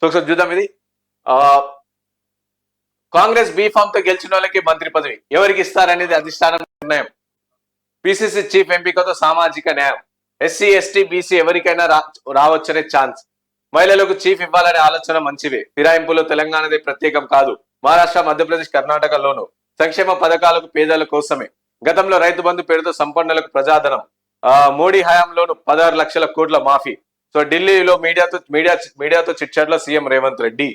So ఒకసారి చూద్దాం ఇది. కాంగ్రెస్ బీఫామ్తో గెలిచిన వాళ్ళకి మంత్రి పదవి ఎవరికి ఇస్తారనేది అధిష్టానం నిర్ణయం. పిసిసి చీఫ్ ఎంపికతో సామాజిక న్యాయం. ఎస్సీ ఎస్టీ బీసీ ఎవరికైనా రావచ్చనే ఛాన్స్. మహిళలకు చీఫ్ ఇవ్వాలనే ఆలోచన మంచివే ఫిరాయింపులు తెలంగాణది ప్రత్యేకం కాదు. మహారాష్ట్ర మధ్యప్రదేశ్ కర్ణాటకలోను సంక్షేమ పథకాలకు పేదల కోసమే. గతంలో రైతు బంధు పేరుతో సంపన్నులకు ప్రజాధనం. ఆ, మోడీ హయాంలోను పదహారు లక్షల కోట్ల మాఫీ. సో ఢిల్లీలో మీడియాతో మీడియా మీడియాతో చిట్చాట్లో సీఎం రేవంత్ రెడ్డి.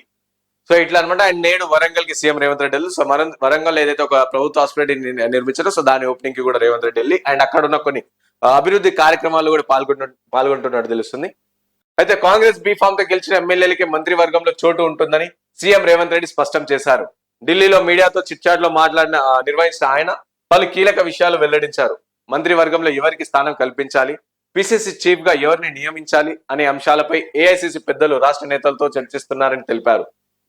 సో ఇట్లా అనమాట అండ్ నేడు వరంగల్కి సీఎం రేవంత్ రెడ్డి వెళ్ళి సో వరంగల్ ఏదైతే ఒక ప్రభుత్వ హాస్పిటల్ నిర్మించారో సో దాని ఓపెనింగ్కి కూడా రేవంత్ రెడ్డి వెళ్ళి అండ్ అక్కడ ఉన్న కొన్ని అభివృద్ధి కార్యక్రమాలు కూడా పాల్గొంటు పాల్గొంటున్నట్టు తెలుస్తుంది. అయితే కాంగ్రెస్ బీఫామ్తో గెలిచిన ఎమ్మెల్యేలకి మంత్రివర్గంలో చోటు ఉంటుందని సీఎం రేవంత్ రెడ్డి స్పష్టం చేశారు. ఢిల్లీలో మీడియాతో చిట్చాట్లో మాట్లాడిన నిర్వహించిన ఆయన పలు కీలక విషయాలు వెల్లడించారు. మంత్రివర్గంలో ఎవరికి స్థానం కల్పించాలి? పిసిసి చీఫ్గా ఎవరిని నియమించాలి అనే అంశాలపై ఏఐసిసి పెద్దలు రాష్ట్ర నేతలతో చర్చిస్తున్నారని తెలిపారు.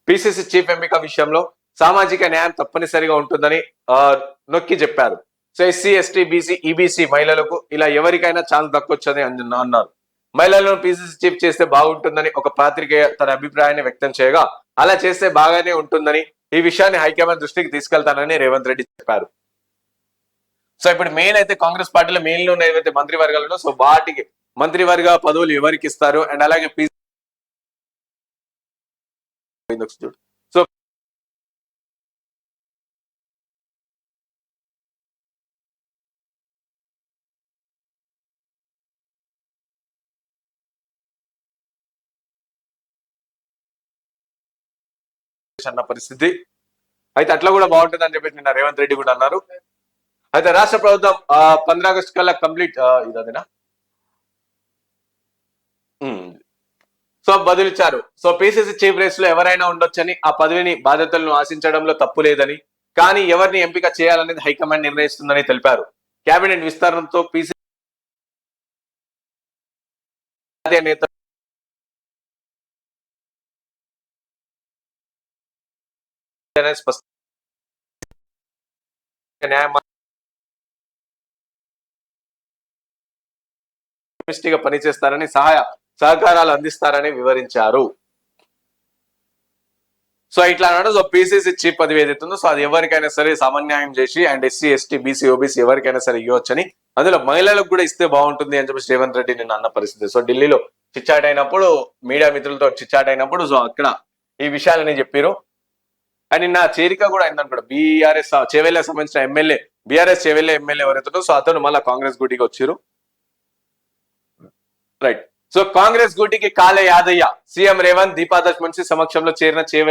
పిసిసి చీఫ్ ఎంపిక విషయంలో సామాజిక న్యాయం తప్పనిసరిగా ఉంటుందని నొక్కి చెప్పారు. So SC ST BC EBC మహిళలకు ఇలా ఎవరికైనా ఛాన్స్ దక్కొచ్చని అన్నారు. మహిళలను పిసిసి చీఫ్ చేస్తే బాగుంటుందని ఒక పాత్రికేయ తన అభిప్రాయాన్ని వ్యక్తం చేయగా అలా చేస్తే బాగానే ఉంటుందని ఈ విషయాన్ని హైకమాండ్ దృష్టికి తీసుకెళ్తానని రేవంత్ రెడ్డి చెప్పారు. సో ఇప్పుడు మెయిన్ అయితే కాంగ్రెస్ పార్టీలో మెయిన్లో ఏవైతే మంత్రివర్గాలు సో వాటికి మంత్రివర్గ పదవులు ఎవరికి ఇస్తారు? అండ్ అలాగే చూడు. సో అన్న పరిస్థితి. అయితే అట్లా కూడా బాగుంటుంది అని చెప్పేసి నిన్న రేవంత్ రెడ్డి కూడా అన్నారు. అయితే రాష్ట్ర ప్రభుత్వం ఆ, ఆగస్టు కల్లా కంప్లీట్ ఇదేనా సో బదులిచ్చారు. సో పిసిసి చీఫ్ రేస్లో ఎవరైనా ఉండొచ్చని ఆ పదవిని బాధ్యతలను ఆశించడంలో తప్పు లేదని కానీ ఎవరిని ఎంపిక చేయాలనేది హైకమాండ్ నిర్ణయిస్తుందని తెలిపారు. కేబినెట్ విస్తరణతో పిసి నేత స్పష్ట న్యాయ సమిష్టిగా పనిచేస్తారని సహాయ సహకారాలు అందిస్తారని వివరించారు. సో ఇట్లా అన్నాడు. సో పీసీసీ చీఫ్ పదవి ఏదైతుందో సో అది ఎవరికైనా సరే సమన్యాయం చేసి and SC ST BC OBC ఎవరికైనా సరే ఇవ్వచ్చని. అందులో మహిళలకు కూడా ఇస్తే బాగుంటుంది అని చెప్పి రేవంత్ రెడ్డి నిన్న అన్న పరిస్థితి. సో ఢిల్లీలో చిచ్చాట్ అయినప్పుడు మీడియా మిత్రులతో చిచ్చాట్ అయినప్పుడు సో అక్కడ ఈ విషయాలని చెప్పారు అండ్ నిన్న చేరిక కూడా అయిందనుకోండి. బీఆర్ఎస్ చేవెళ్ళకి సంబంధించిన ఎమ్మెల్యే బీఆర్ఎస్ చేవెళ్ళే ఎమ్మెల్యే ఎవరైతే సో అతను మళ్ళీ కాంగ్రెస్ గుడికి వచ్చారు సో కాంగ్రెస్ గుటికి కాలే యాదయ్య. సీఎం రేవంత్ దీపాదర్శ మున్సి సమక్షంలో చేరిన చేవెళ్ళ